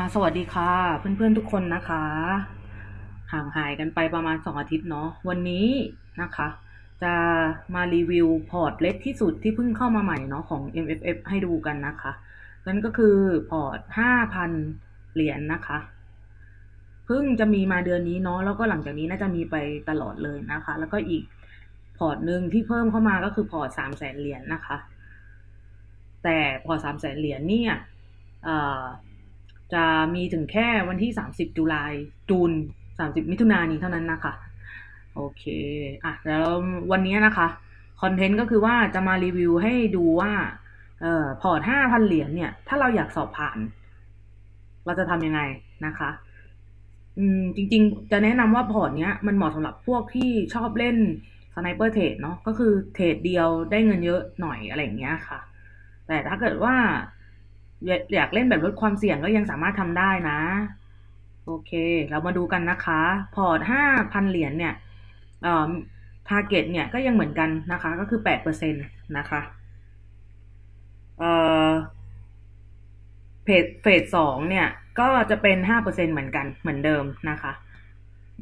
อ่าสวัสดีค่ะเพื่อนๆทุกคนนะคะ ห่างหายกันไปประมาณสองอาทิตย์เนาะวันนี้นะคะ จะมารีวิวพอร์ตเล็กที่สุดที่เพิ่งเข้ามาใหม่เนาะของ MFF ให้ดูกันนะคะนั่นก็คือพอร์ตห้าพันเหรียญนะคะเพิ่งจะมีมาเดือนนี้เนาะแล้วก็หลังจากนี้น่าจะมีไปตลอดเลยนะคะ แล้วก็อีกพอร์ตหนึ่งที่เพิ่มเข้ามาก็คือพอร์ตสามแสนเหรียญนะคะ แต่พอร์ตสามแสนเหรียญเนี่ยอ่อ จะมีถึงแค่วันที่ 30ตุลาจูน 30 มิถุนายนนี้เท่านั้นนะคะ โอเค อะ แล้ววันนี้นะคะ คอนเทนต์ก็คือว่าจะมารีวิวให้ดูว่าเอ่อพอร์ต 5,000 เหรียญเนี่ย ถ้าเราอยากสอบผ่าน เราจะทำยังไงนะคะ อืม จริง ๆ จะแนะนำว่าพอร์ตเนี้ยมันเหมาะสำหรับพวกที่ชอบเล่นสไนเปอร์เทรดเนาะก็คือเทรดเดียวได้เงินเยอะหน่อยอะไรอย่างเงี้ยค่ะ แต่ถ้าเกิดว่า อยากเล่นแบบลดความเสี่ยงก็ยังสามารถทำได้นะ โอเค เรามาดูกันนะคะ พอร์ตห้าพันเหรียญเนี่ยเอ่อทาร์เก็ตเนี่ยก็ยังเหมือนกันนะคะ ก็คือแปดเปอร์เซ็นตนะคะเอ่อเพจเฟสสองเนี่ย ก็จะเป็นห้าเปอร์เซ็นเหมือนกันเหมือนเดิมนะคะ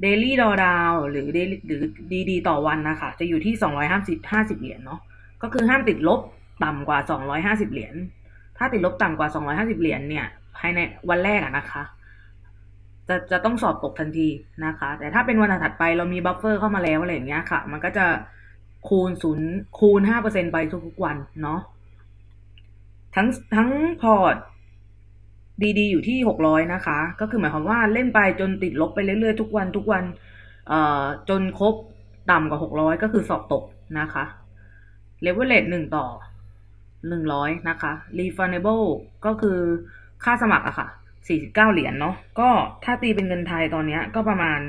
เดลี่ดอดาวหรือ daily หรือดีดีต่อวันนะคะ จะอยู่ที่สองร้อยห้าสิบห้าสิบเหรียญเนาะก็คือห้ามติดลบต่ำกว่าสองร้อยห้าสิบเหรียญ ถ้าติดลบต่ำกว่า 250 เหรียญเนี่ย ภายในวันแรกอะนะคะ จะจะต้องสอบตกทันทีนะคะ แต่ถ้าเป็นวันถัดไปเรามีบัฟเฟอร์เข้ามาแล้วอะไรอย่างเงี้ยค่ะ มันก็จะคูณศูนย์คูณ 5%ไปทุกๆวันเนาะทั้งทั้งพอร์ตดีๆ อยู่ที่ 600 นะคะ ก็คือหมายความว่าเล่นไปจนติดลบไปเรื่อยๆ ทุกวันทุกวันเอ่อจนครบต่ำกว่า 600 ก็คือสอบตกนะคะเลเวลเลตหนึ่งต่อ หนึ่งร้อยนะคะ refundable ก็คือค่าสมัครอะค่ะสี่สิบเก้าเหรียญเนาะ ก็ถ้าตีเป็นเงินไทยตอนนี้ก็ประมาณ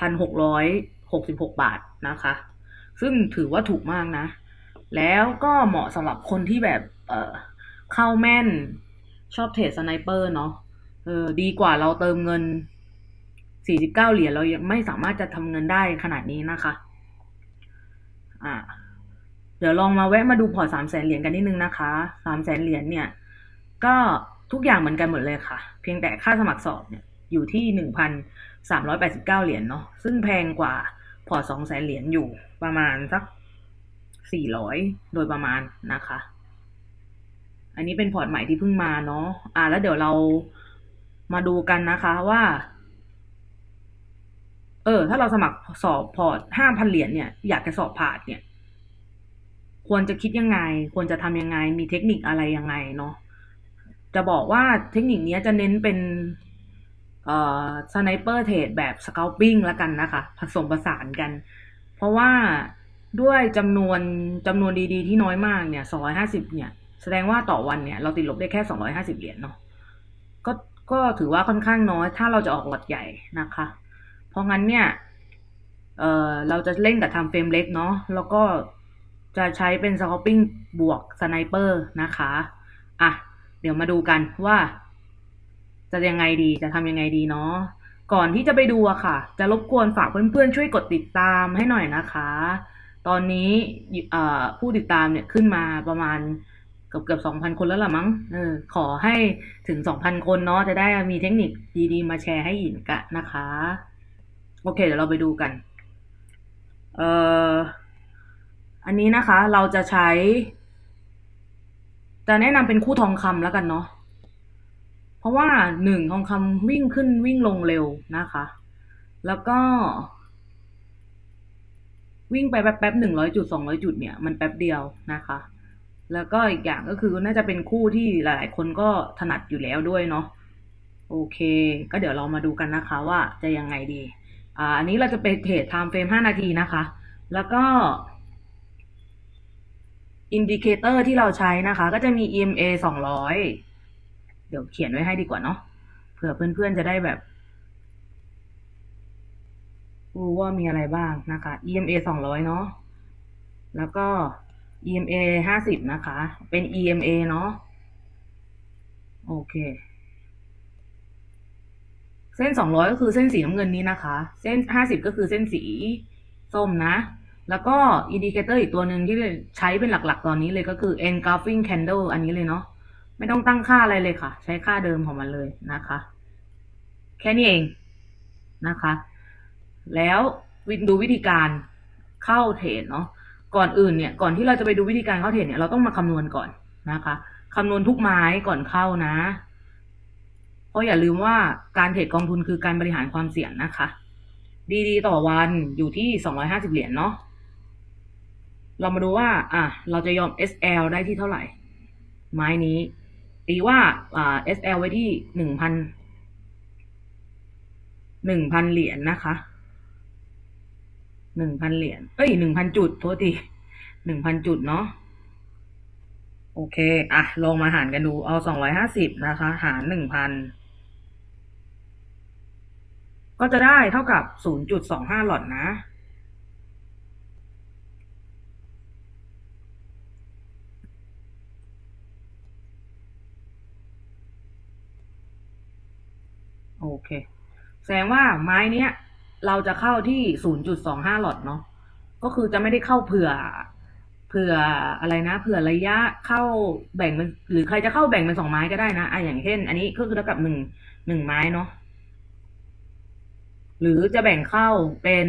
พันหกร้อยหกสิบหกบาทนะคะ ซึ่งถือว่าถูกมากนะ แล้วก็เหมาะสำหรับคนที่แบบเออเข้าแม่นชอบเทรดสไนเปอร์เนาะเออดีกว่าเราเติมเงินสี่สิบเก้าเหรียญเรายังไม่สามารถจะทำเงินได้ขนาดนี้นะคะ อ่า เดี๋ยวลองมาแวะมาดูพอร์ตสามแสนเหรียญกันนิดนึงนะคะสามแสนเหรียญเนี่ย ก็ทุกอย่างเหมือนกันหมดเลยค่ะ เพียงแต่ค่าสมัครสอบเนี่ยอยู่ที่หนึ่งพันสามร้อยแปดสิบเก้าเหรียญเนาะซึ่งแพงกว่าพอร์ตสองแสนเหรียญอยู่ประมาณสักสี่ร้อยโดยประมาณนะคะ อันนี้เป็นพอร์ตใหม่ที่เพิ่งมาเนาะอ่าแล้วเดี๋ยวเรามาดูกันนะคะว่า เออ ถ้าเราสมัครสอบพอร์ตห้าพันเหรียญเนี่ย อยากจะสอบผ่านเนี่ย ควรจะคิดยังไง ควรจะทำยังไง มีเทคนิคอะไรยังไงเนาะ จะบอกว่าเทคนิคนี้จะเน้นเป็นเอ่อสไนเปอร์เทรดแบบส c า l ปิ้งล้วกันนะคะ ผสมผสานกัน เพราะว่าด้วยจำนวนจำนวนดีๆที่น้อยมากเนี่ย250เนี่ย แสดงว่าต่อวันเนี่ย เราติดลบได้แค่250เหรียญเนาะ ก็ก็ถือว่าค่อนข้างน้อย ถ้าเราจะออกหลอดใหญ่นะคะ เพราะงั้นเนี่ย เอ่อเราจะเล่นกับทำเฟรมเล็กเนาะ แล้วก็ จะใช้เป็นส c า l ปิ้งบวกสไนเปอร์นะคะ อะ เดี๋ยวมาดูกันว่า จะยังไงดี จะทำยังไงดีเนาะ ก่อนที่จะไปดูอะค่ะ จะรบกวนฝากเพื่อนๆ ช่วยกดติดตามให้หน่อยนะคะ ตอนนี้ผู้ติดตามเนี่ยขึ้นมาประมาณเกือบเกือบสองพันคนแล้วล่ะมั้ง เออ ขอให้ถึงสองพันคนเนาะ จะได้มีเทคนิคดีๆ มาแชร์ให้อีกกะนะคะ โอเค เดี๋ยวเราไปดูกัน เอ่อ อันนี้นะคะเราจะใช้ จะแนะนำเป็นคู่ทองคำแล้วกันเนาะเพราะว่าหนึ่งทองคำวิ่งขึ้นวิ่งลงเร็วนะคะ แล้วก็ วิ่งไปแป๊บๆหนึ่งร้อยจุดสองร้อยจุดเนี่ยมันแป๊บเดียวนะคะ แล้วก็อีกอย่างก็คือน่าจะเป็นคู่ที่หลาย ๆ คนก็ถนัดอยู่แล้วด้วยเนาะโอเค ก็เดี๋ยวเรามาดูกันนะคะว่าจะยังไงดี อ่า อันนี้เราจะไปเทรดไทม์เฟรมห้านาทีนะคะ แล้วก็ อินดิเคเตอร์ที่เราใช้นะคะ ก็จะมี EMA สองร้อยเดี๋ยวเขียนไว้ให้ดีกว่าเนาะเผื่อเพื่อนๆจะได้แบบ รู้ว่ามีอะไรบ้างนะคะ EMA สองร้อยเนาะแล้วก็ EMA ห้าสิบนะคะ เป็น EMA เนาะโอเค เส้นสองร้อยก็คือเส้นสีน้ำเงินนี้นะคะ เส้นห้าสิบก็คือเส้นสีส้มนะ แล้วก็อินดิเคเตอร์อีกตัวหนึ่งที่ใช้เป็นหลักๆ ตอนนี้เลยก็คือ engulfing candle อันนี้เลยเนาะไม่ต้องตั้งค่าอะไรเลยค่ะ ใช้ค่าเดิมของมันเลยนะคะ แค่นี้เองนะคะ แล้ววิดูวิธีการเข้าเทรดเนาะก่อนอื่นเนี่ยก่อนที่เราจะไปดูวิธีการเข้าเทรดเนี่ยเราต้องมาคำนวณก่อนนะคะคำนวณทุกไม้ก่อนเข้านะ เพราะอย่าลืมว่าการเทรดกองทุนคือการบริหารความเสี่ยงนะคะ ดีๆ ต่อวันอยู่ที่สองร้อยห้าสิบเหรียญเนาะ เรามาดูว่า อะ เราจะยอม SL ได้ที่เท่าไหร่ ไม้นี้ ตีว่าอ่า SL ไว้ที่หนึ่งพันหนึ่งพันเหรียญนะคะหนึ่งพันเหรียญเอ้ยหนึ่งพันจุดโทษทีหนึ่งพันจุดเนาะโอเค อะ ลองมาหารกันดู เอาสองร้อยห้าสิบนะคะ หารหนึ่งพัน ก็จะได้เท่ากับ0.25หลอดนะ เค แสดงว่าไม้เนี้ย เราจะเข้าที่0.25หลอดเนาะก็คือจะไม่ได้เข้าเผื่อ เผื่ออะไรนะ เผื่อระยะเข้าแบ่งเป็นหรือใครจะเข้าแบ่งเป็นสองไม้ก็ได้นะอะอย่างเช่น อันนี้ก็คือเท่ากับหนึ่งหนึ่งไม้เนาะหรือจะแบ่งเข้าเป็น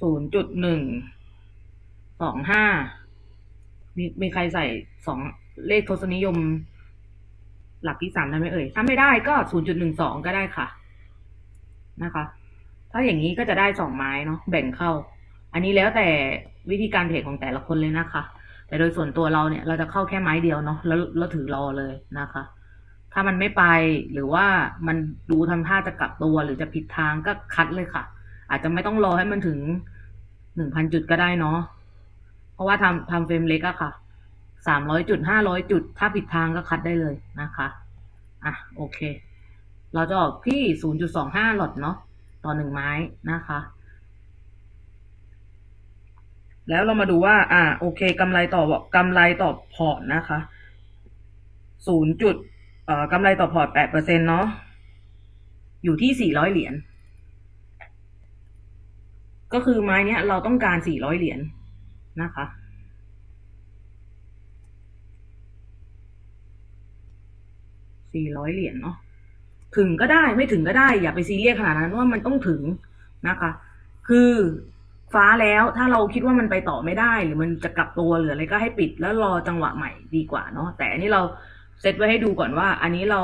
ศูนย์จุดหนึ่งสองห้ามีมีใครใส่สอง เลขทศนิยม หลักที่สามได้ไหมเอ่ย ถ้าไม่ได้ก็ศูนย์จุดหนึ่งสองก็ได้ค่ะ นะคะ ถ้าอย่างนี้ก็จะได้สองไม้เนาะแบ่งเข้า อันนี้แล้วแต่วิธีการเทรดของแต่ละคนเลยนะคะ แต่โดยส่วนตัวเราเนี่ย เราจะเข้าแค่ไม้เดียวเนาะแล้วแล้วถือรอเลยนะคะ ถ้ามันไม่ไปหรือว่ามันดูทำท่าจะกลับตัวหรือจะผิดทางก็คัดเลยค่ะ อาจจะไม่ต้องรอให้มันถึงหนึ่งพันจุดก็ได้เนาะเพราะว่าทำทำเฟรมเล็กอะค่ะ สามร้อยจุดห้าร้อยจุด ถ้าผิดทางก็คัดได้เลยนะคะ อะโอเค เราจะออกที่ศูนย์จุดสองห้าหลอดเนาะต่อหนึ่งไม้นะคะ แล้วเรามาดูว่า อ่า โอเคกำไรต่อกำไรต่อพอร์ตนะคะศูนย์จุดเอ่อกำไรต่อพอร์ตแปดเปอร์เซ็นเนาะอยู่ที่สี่ร้อยเหรียญก็คือไม้เนี้ยเราต้องการสี่ร้อยเหรียญนะคะ สี่ร้อยเหรียญเนาะถึงก็ได้ไม่ถึงก็ได้ อย่าไปซีเรียสขนาดนั้นว่ามันต้องถึงนะคะ คือฟ้าแล้วถ้าเราคิดว่ามันไปต่อไม่ได้ หรือมันจะกลับตัวหรืออะไรก็ให้ปิดแล้วรอจังหวะใหม่ดีกว่าเนาะแต่อันนี้เราเซตไว้ให้ดูก่อนว่า อันนี้เรา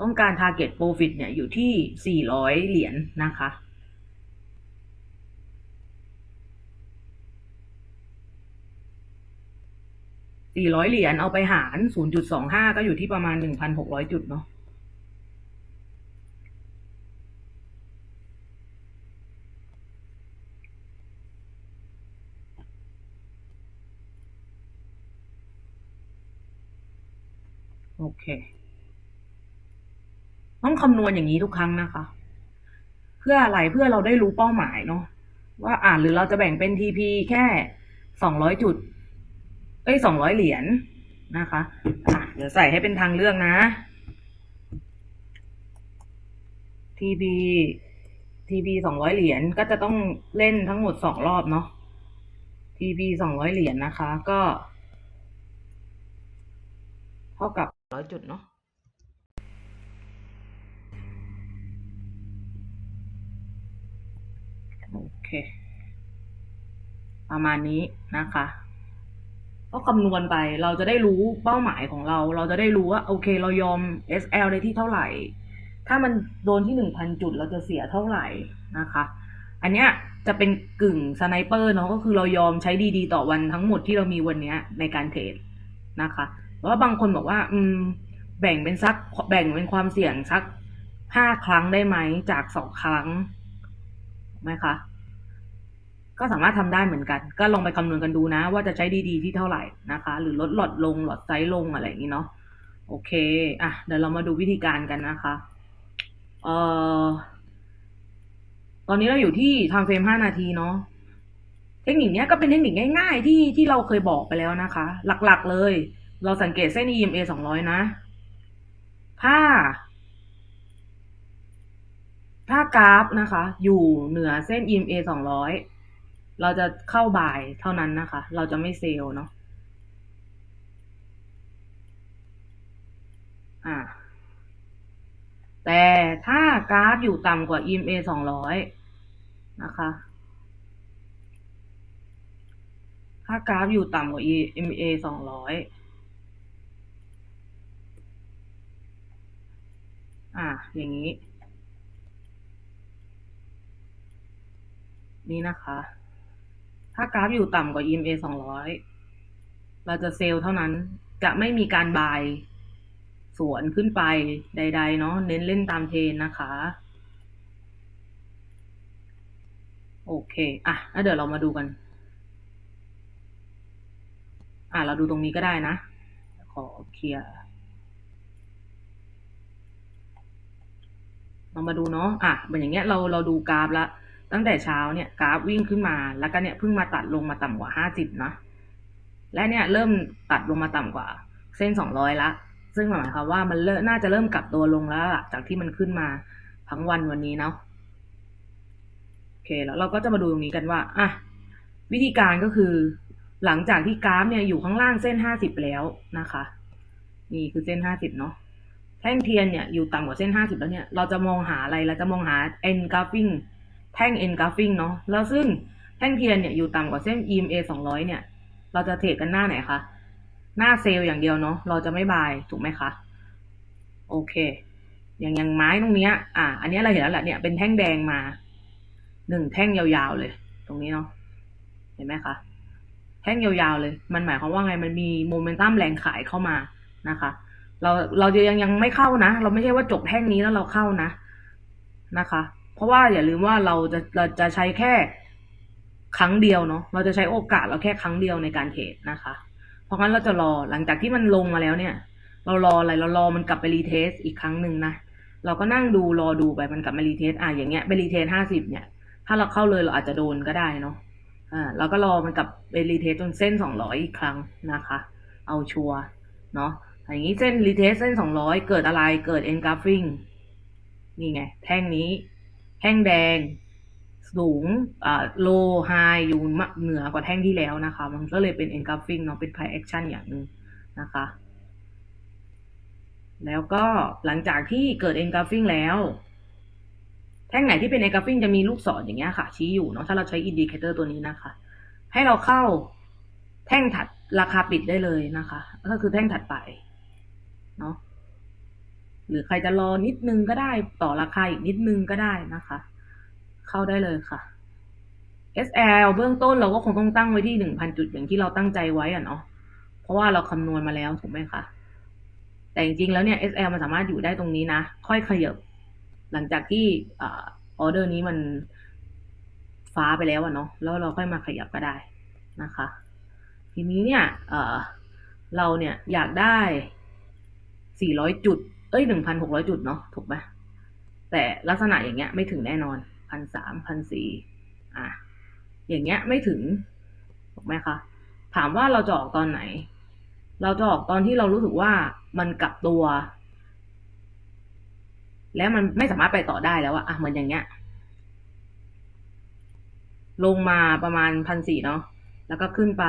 ต้องการ target profit เนี่ยอยู่ที่ 400 เหรียญนนะคะ 400เหรียญเอาไปหาร0.25ก็อยู่ที่ประมาณ1,600จุดเนาะโอเค ต้องคำนวณอย่างนี้ทุกครั้งนะคะ เพื่ออะไรเพื่อเราได้รู้เป้าหมายเนาะว่าอ่านหรือเราจะแบ่งเป็นทีพีแค่สองร้อยจุด อ้ยสองร้อยเหรียญนะคะอะเดี๋ยวใส่ให้เป็นทางเลือกนะทีพีทีพีสองร้อยเหรียญก็จะต้องเล่นทั้งหมดสองรอบเนาะทีพีสองร้อยเหรียญนะคะ ก็ เท่ากับร้อยจุดเนาะโอเค ประมาณนี้นะคะ ก็คำนวณไปเราจะได้รู้เป้าหมายของเรา เราจะได้รู้ว่าโอเค เรายอม SL ได้ที่เท่าไหร่ ถ้ามันโดนที่หนึ่งพันจุดเราจะเสียเท่าไหร่นะคะ อันเนี้ยจะเป็นกึ่งสไนเปอร์เนาะก็คือเรายอมใช้ดีๆ ต่อวันทั้งหมดที่เรามีวันเนี้ยในการเทรดนะคะเพราะว่าบางคนบอกว่า อืม แบ่งเป็นสักแบ่งเป็นความเสี่ยงสักห้าครั้งได้ไหมจากสองครั้งไหมคะ ก็สามารถทำได้เหมือนกัน ก็ลองไปคำนวณกันดูนะ ว่าจะใช้ดีๆที่เท่าไหร่นะคะ หรือลดหลอดลงหลอดไซส์ลงอะไรอย่างนี้เนาะโอเค อะ เดี๋ยวเรามาดูวิธีการกันนะคะ เอ่อ ตอนนี้เราอยู่ที่ทำเฟรมห้านาทีเนาะ เทคนิคนี้ก็เป็นเทคนิคง่าย ๆ ที่ที่เราเคยบอกไปแล้วนะคะ หลักๆเลย เราสังเกตเส้น EMA สองร้อยนะ ถ้า ถ้ากราฟนะคะ อยู่เหนือเส้น EMA สองร้อย เราจะเข้าบ่ายเท่านั้นนะคะ เราจะไม่เซลล์เนาะอ่าแต่ถ้ากราฟอยู่ต่ำกว่า EMA สองร้อยนะคะ ถ้ากราฟอยู่ต่ำกว่า EMA สองร้อยอ่าอย่างนี้ นี่นะคะ ถ้ากราฟอยู่ต่ำกว่า EMA สองร้อยเราจะเซลล์เท่านั้น จะไม่มีการบายสวนขึ้นไปใด ๆ เนาะ เน้นเล่นตามเทรนนะคะ โอเค อะ แล้วเดี๋ยวเรามาดูกัน อะ เราดูตรงนี้ก็ได้นะ ขอเคลียร์ เรามาดูเนาะ อะเป็นอย่างเงี้ย เราเราดูกราฟละ ตั้งแต่เช้าเนี่ยกราฟวิ่งขึ้นมาแล้วก็เนี่ยเพิ่งมาตัดลงมาต่ำกว่าห้าสิบนะและเนี่ยเริ่มตัดลงมาต่ำกว่า เส้นสองร้อยละ ซึ่งหมายความว่ามันเริ่มน่าจะเริ่มกลับตัวลงแล้วล่ะจากที่มันขึ้นมาทั้งวันวันนี้เนาะโอเคแล้วเราก็จะมาดูตรงนี้กันว่าอะวิธีการก็คือ หลังจากที่กราฟเนี่ยอยู่ข้างล่างเส้นห้าสิบแล้วนะคะ นี่คือเส้นห้าสิบเนาะแท่งเทียนเนี่ยอยู่ต่ำกว่าเส้นห้าสิบแล้วเนี่ยเราจะมองหาอะไรเราจะมองหา engulfing แท่ง engulfing เนาะแล้วซึ่งแท่งเทียนเนี่ยอยู่ต่ำกว่าเส้น EMA สองร้อยเนี่ย เราจะเทรดกันหน้าไหนคะ หน้าเซลล์อย่างเดียวเนาะเราจะไม่บายถูกไหมคะ โอเค อย่างอย่างไม้ตรงเนี้ยอ่าอันนี้เราเห็นแล้วแหละเนี่ยเป็นแท่งแดงมาหนึ่งแท่งยาวๆเลย ตรงนี้เนาะเห็นไหมคะแท่งยาวๆเลย มันหมายความว่าไงมันมีโมเมนตัมแรงขายเข้ามานะคะ เราเราจะยังยังไม่เข้านะ เราไม่ใช่ว่าจบแท่งนี้แล้วเราเข้านะนะคะ เพราะว่าอย่าลืมว่าเราจะเราจะใช้แค่ครั้งเดียวเนาะเราจะใช้โอกาสเราแค่ครั้งเดียวในการเทรดนะคะ เพราะงั้นเราจะรอหลังจากที่มันลงมาแล้วเนี่ย เรารออะไรเรารอมันกลับไปรีเทสอีกครั้งหนึ่งนะเราก็นั่งดูรอดูไปมันกลับมารีเทสอะอย่างเงี้ยไปรีเทสห้าสิบเนี่ย ถ้าเราเข้าเลยเราอาจจะโดนก็ได้เนาะอ่าเราก็รอมันกลับไปรีเทสจนเส้นสองร้อยอีกครั้งนะคะ เอาชัวร์เนาะอย่างนี้เส้นรีเทสเส้นสองร้อยเกิดอะไรเกิด engulfing นี่ไง แท่งนี้ แท่งแดงสูงอ่า low high อยู่เหนือกว่าแท่งที่แล้วนะคะ มันก็เลยเป็น engulfing เนาะเป็น price action อย่างหนึ่งนะคะ แล้วก็หลังจากที่เกิด engulfing แล้ว แท่งไหนที่เป็น engulfing จะมีลูกศรอย่างเงี้ยค่ะ ชี้อยู่เนาะถ้าเราใช้ indicator ตัวนี้นะคะ ให้เราเข้าแท่งถัดราคาปิดได้เลยนะคะ ก็คือแท่งถัดไปเนาะ หรือใครจะรอนิดนึงก็ได้ต่อราคาอีกนิดนึงก็ได้นะคะ เข้าได้เลยค่ะ SL เบื้องต้นเราก็คงต้องตั้งไว้ที่หนึ่งพันจุดอย่างที่เราตั้งใจไว้อะเนาะเพราะว่าเราคำนวณมาแล้วถูกไหมคะแต่จริงๆแล้วเนี่ย SL มันสามารถอยู่ได้ตรงนี้นะ ค่อยขยับ หลังจากที่ออเดอร์นี้มันฟ้าไปแล้วอะเนาะแล้วเราค่อยมาขยับก็ได้นะคะ ทีนี้เนี่ยเเราเนี่ยอยากได้สี่ร้อยจุด เอ้ยหนึ่งพันหกร้อยจุดเนาะถูกไหมแต่ลักษณะอย่างเงี้ยไม่ถึงแน่นอนพันสามพันสี่อะอย่างเงี้ยไม่ถึงถูกไหมคะถามว่าเราจะออกตอนไหน เราจะออกตอนที่เรารู้สึกว่ามันกลับตัว แล้วมันไม่สามารถไปต่อได้แล้วอะอะเหมือนอย่างเงี้ย ลงมาประมาณพันสี่เนาะแล้วก็ขึ้นไป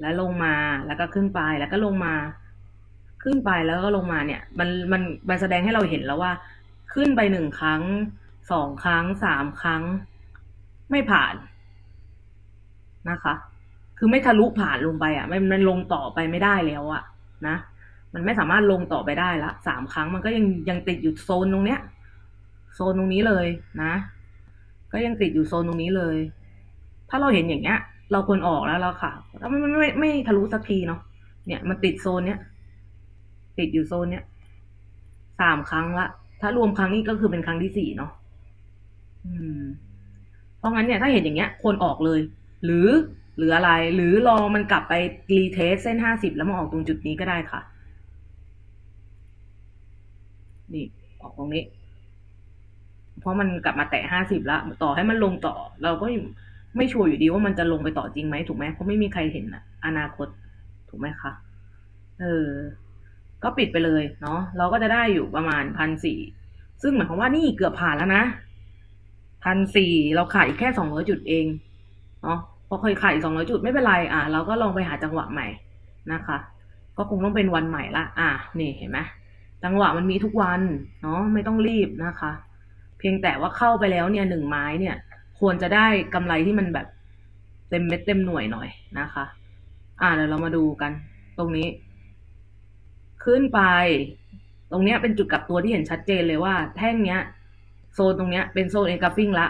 แล้วลงมาแล้วก็ขึ้นไปแล้วก็ลงมา ขึ้นไปแล้วก็ลงมาเนี่ย มันมันมันแสดงให้เราเห็นแล้วว่า ขึ้นไปหนึ่งครั้งสองครั้งสามครั้ง ไม่ผ่านนะคะ คือไม่ทะลุผ่านลงไปอะมันมันลงต่อไปไม่ได้แล้วอะ นะมันไม่สามารถลงต่อไปได้ละสามครั้งมันก็ยังยังติดอยู่โซนตรงเนี้ย โซนตรงนี้เลยนะ ก็ยังติดอยู่โซนตรงนี้เลย ถ้าเราเห็นอย่างเงี้ย เราควรออกแล้วเราค่ะแล้วมันไม่ไม่ไม่ทะลุสักทีเนาะเนี่ยมันติดโซนเนี้ย ติดอยู่โซนเนี้ยสามครั้งละ ถ้ารวมครั้งนี้ก็คือเป็นครั้งที่สี่เนาะอืม เพราะงั้นเนี่ยถ้าเห็นอย่างเงี้ยควรออกเลย หรือหรืออะไร หรือรอมันกลับไปรีเทสเส้นห้าสิบแล้วมาออกตรงจุดนี้ก็ได้ค่ะ นี่ออกตรงนี้ เพราะมันกลับมาแตะห้าสิบแล้วต่อให้มันลงต่อ เราก็ไม่ชัวร์อยู่ดีว่ามันจะลงไปต่อจริงไหมถูกไหมเพราะไม่มีใครเห็นอะอนาคต ถูกไหมคะ เออ ก็ปิดไปเลยเนาะเราก็จะได้อยู่ประมาณพันสี่ซึ่งหมายความว่านี่เกือบผ่านแล้วนะพันสี่เราขาดอีกแค่สองร้อยจุดเองเนาะพอเคยขายสองร้อยจุดไม่เป็นไรอะเราก็ลองไปหาจังหวะใหม่นะคะ ก็คงต้องเป็นวันใหม่ละอะนี่เห็นไหมจังหวะมันมีทุกวันเนาะไม่ต้องรีบนะคะ เพียงแต่ว่าเข้าไปแล้วเนี่ยหนึ่งไม้เนี่ย ควรจะได้กำไรที่มันแบบเต็มเม็ดเต็มหน่วยหน่อยนะคะ อ่าเดี๋ยวเรามาดูกันตรงนี้ ขึ้นไป ตรงเนี้ยเป็นจุดกลับตัวที่เห็นชัดเจนเลยว่า แท่งเนี้ย โซนตรงเนี้ยเป็นโซนเอกราฟิงละ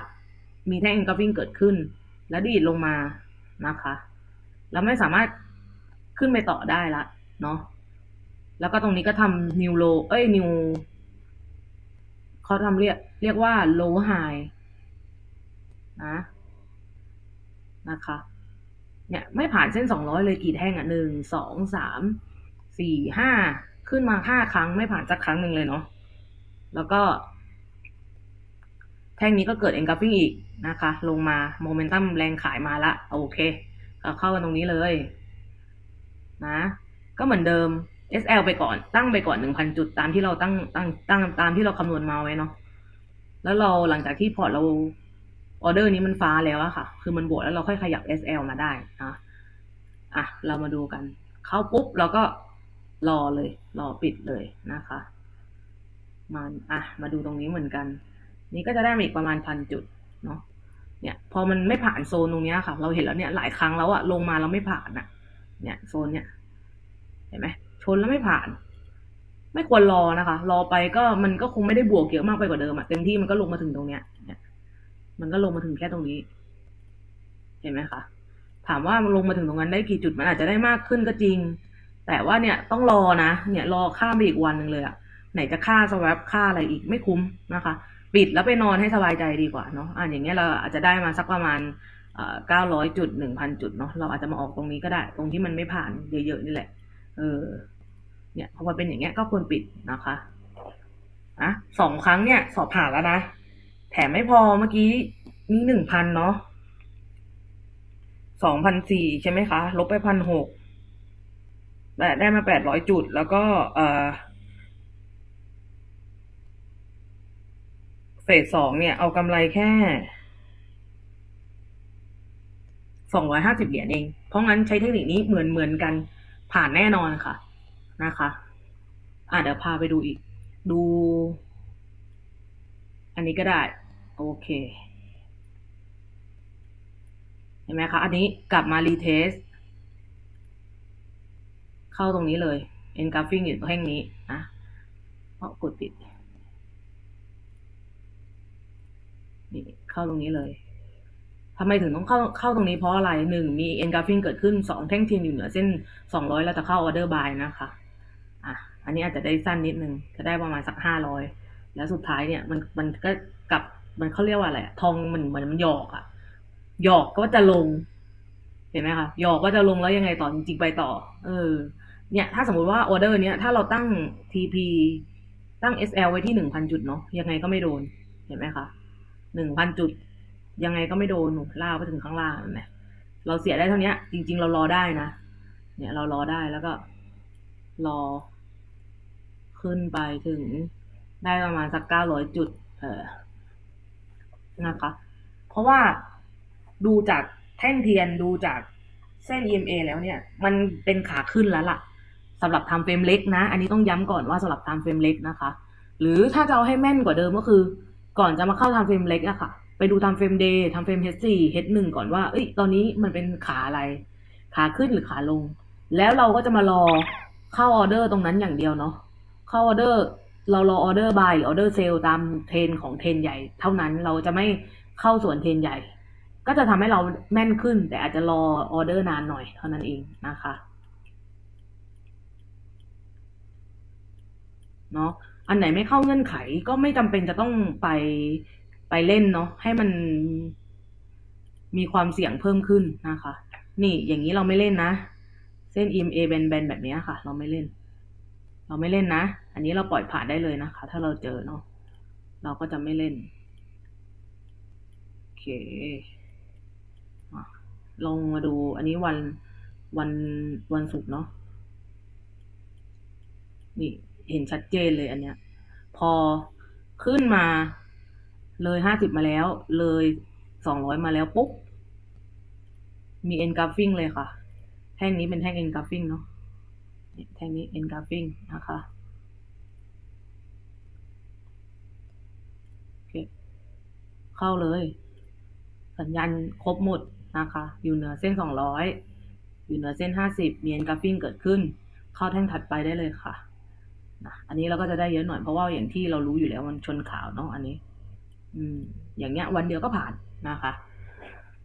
มีแท่งเอกราฟิงเกิดขึ้น แล้วดีดลงมานะคะ แล้วไม่สามารถขึ้นไปต่อได้ละเนาะแล้วก็ตรงนี้ก็ทำ new low เอ้ย new เขาทำเรียกเรียกว่า low high นะนะคะ เนี่ยไม่ผ่านเส้นสองร้อยเลยกี่แท่งอะหนึ่งสองสาม สี่ห้าขึ้นมาห้าครั้งไม่ผ่านสักครั้งหนึ่งเลยเนาะแล้วก็ แท่งนี้ก็เกิดเอ็นกราฟิงอีกนะคะ ลงมาโมเมนตัมแรงขายมาละโอเคเข้ากันตรงนี้เลยนะ ก็เหมือนเดิม SL ไปก่อน ตั้งไปก่อนหนึ่งพันจุดตามที่เราตั้งตั้งตั้งตามที่เราคำนวณมาไว้เนาะแล้วเราหลังจากที่พอร์ตเราออเดอร์นี้มันฟ้าแล้วอะค่ะ คือมันบวกแล้วเราค่อยขยับ SL มาได้นะอะ เรามาดูกัน เข้าปุ๊บเราก็ รอเลย รอปิดเลยนะคะมาอะมาดูตรงนี้เหมือนกัน นี่ก็จะได้มาอีกประมาณพันจุดเนาะเนี่ย พอมันไม่ผ่านโซนตรงนี้ค่ะ เราเห็นแล้วเนี่ยหลายครั้งแล้วอะลงมาเราไม่ผ่านอะเนี่ยโซนเนี่ยเห็นไหมชนแล้วไม่ผ่าน ไม่ควรรอนะคะ รอไปก็มันก็คงไม่ได้บวกเยอะมากไปกว่าเดิมอะเต็มที่มันก็ลงมาถึงตรงเนี้ยเนี่ยมันก็ลงมาถึงแค่ตรงนี้ เห็นไหมคะถามว่ามันลงมาถึงตรงนั้นได้กี่จุดมันอาจจะได้มากขึ้นก็จริง แต่ว่าเนี่ยต้องรอนะ เนี่ยรอข้ามไปอีกวันหนึ่งเลยอะไหนจะค่าสว a ปค่าอะไรอีกไม่คุ้มนะคะ ปิดแล้วไปนอนให้สบายใจดีกว่าเนาะอ่าอย่างเงี้ยเราอาจจะได้มาสักประมาณเก้าร้อยจุดหนึ่งพันจุดเนาะเราอาจจะมาออกตรงนี้ก็ได้ ตรงที่มันไม่ผ่านเยอะๆนี่แหละ เออ เนี่ยพอมาเป็นอย่างเงี้ยก็ควรปิดนะคะอะสองครั้งเนี่ย สอบผ่านแล้วนะ แถมไม่พอเมื่อกี้นี่หนึ่งพันเนาะสองพันสี่ใช่ไหมคะ ลบไปพันหก ได้มาแปดร้อยจุด แล้วก็เออเฟสสองเนี่ย เอากำไรแค่สองร้อยห้าสิบเหรียญเอง เพราะงั้นใช้เทคนิคนี้เหมือนเหมือนกันผ่านแน่นอนค่ะ นะคะ อะเดี๋ยวพาไปดูอีก ดู อันนี้ก็ได้ โอเค เห็นไหมคะ อันนี้กลับมารีเทส เข้าตรงนี้เลย e n g r a p h i n g อยู่แห่งนี้นะเพราะกดปิดนี่เข้าตรงนี้เลยทำไมถึงต้องเข้าเข้าตรงนี้เพราะอะไรหนึ่งมี e n g r a p h i n g เกิดขึ้นสองแท่งเทียนอยู่เหนือเส้นสองร้อยเราจะเข้าออเดอร์บายนะคะอะอันนี้อาจจะได้สั้นนิดนึงจะได้ประมาณสักห้าร้อยแล้วสุดท้ายเนี่ยมันมันก็กลับมันเขาเรียกว่าอะไรทองมันเหมือนมันหยอกอะหยอกก็จะลง เห็นไหมคะหยอกก็จะลงแล้วยังไงต่อจริงๆไปต่อ เออ เนี่ย ถ้าสมมุติว่าออเดอร์เนี้ย ถ้าเราตั้ง TP ตั้ง SL ไว้ที่หนึ่งพันจุดเนาะ ยังไงก็ไม่โดน เห็นไหมคะหนึ่งพันจุด ยังไงก็ไม่โดนหนูล่าไปถึงข้างล่างนั่นแหละเราเสียได้เท่านี้จริง ๆ เรารอได้นะ เนี่ยเรารอได้แล้วก็ รอ ขึ้นไปถึงได้ประมาณสักเก้าร้อยจุด เออนะคะ เพราะว่าดูจากแท่งเทียนดูจากเส้น EMA แล้วเนี่ย มันเป็นขาขึ้นแล้วล่ะ สำหรับทำเฟรมเล็กนะ อันนี้ต้องย้ำก่อนว่าสำหรับทำเฟรมเล็กนะคะ หรือถ้าจะเอาให้แม่นกว่าเดิมก็คือ ก่อนจะมาเข้าทำเฟรมเล็กอะค่ะ ไปดูทำเฟรมเดย์ทำเฟรม H4 H1 ก่อนว่า เอ้ย ตอนนี้มันเป็นขาอะไร ขาขึ้นหรือขาลง แล้วเราก็จะมารอเข้าออเดอร์ตรงนั้นอย่างเดียวเนาะ เข้าออเดอร์เรารอออเดอร์บายหรือออเดอร์เซลตามเทรนของเทรนใหญ่ เท่านั้นเราจะไม่เข้าส่วนเทรนใหญ่ ก็จะทำให้เราแม่นขึ้น แต่อาจจะรอออเดอร์นานหน่อยเท่านั้นเองนะคะ เนาะอันไหนไม่เข้าเงื่อนไขก็ไม่จำเป็นจะต้องไปไปเล่นเนาะให้มันมีความเสี่ยงเพิ่มขึ้นนะคะ นี่อย่างนี้เราไม่เล่นนะ เส้น EMA แบนๆแบบนี้ค่ะ เราไม่เล่น เราไม่เล่นนะ อันนี้เราปล่อยผ่านได้เลยนะคะ ถ้าเราเจอเนาะเราก็จะไม่เล่นโอเคลองมาดูอันนี้วันวันวันศุกร์เนาะนี่ เห็นชัดเจนเลยอันเนี้ย พอขึ้นมาเลยห้าสิบมาแล้ว เลยสองร้อยมาแล้วปุ๊บ มี engulfing เลยค่ะ แท่งนี้เป็นแท่ง engulfing เนาะแท่งนี้ engulfing นะคะเข้าเลย สัญญาณครบหมดนะคะ อยู่เหนือเส้น200อยอยู่เหนือเส้น50มี engulfing เกิดขึ้น เข้าแท่งถัดไปได้เลยค่ะ นะอันนี้เราก็จะได้เยอะหน่อยเพราะว่าอย่างที่เรารู้อยู่แล้วมันชนขาวเนาะอันนี้ อืม อย่างเงี้ย วันเดียวก็ผ่านนะคะ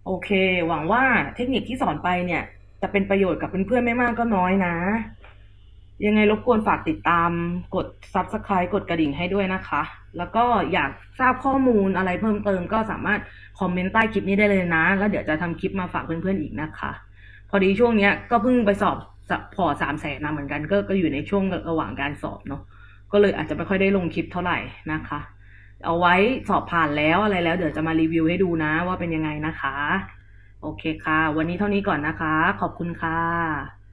โอเค หวังว่าเทคนิคที่สอนไปเนี่ย จะเป็นประโยชน์กับเพื่อนๆไม่มากก็น้อยนะ ยังไงรบกวนฝากติดตามกด subscribe กดกระดิ่งให้ด้วยนะคะ แล้วก็อยากทราบข้อมูลอะไรเพิ่มเติมก็สามารถคอมเมนต์ใต้คลิปนี้ได้เลยนะ แล้วเดี๋ยวจะทำคลิปมาฝากเพื่อนๆอีกนะคะ พอดีช่วงเนี้ยก็เพิ่งไปสอบ พอสามแสนมาเหมือนกันก็ก็อยู่ในช่วงระหว่างการสอบเนาะก็เลยอาจจะไม่ค่อยได้ลงคลิปเท่าไหร่นะคะ เอาไว้สอบผ่านแล้วอะไรแล้ว เดี๋ยวจะมารีวิวให้ดูนะว่าเป็นยังไงนะคะ โอเคค่ะ วันนี้เท่านี้ก่อนนะคะ ขอบคุณค่ะ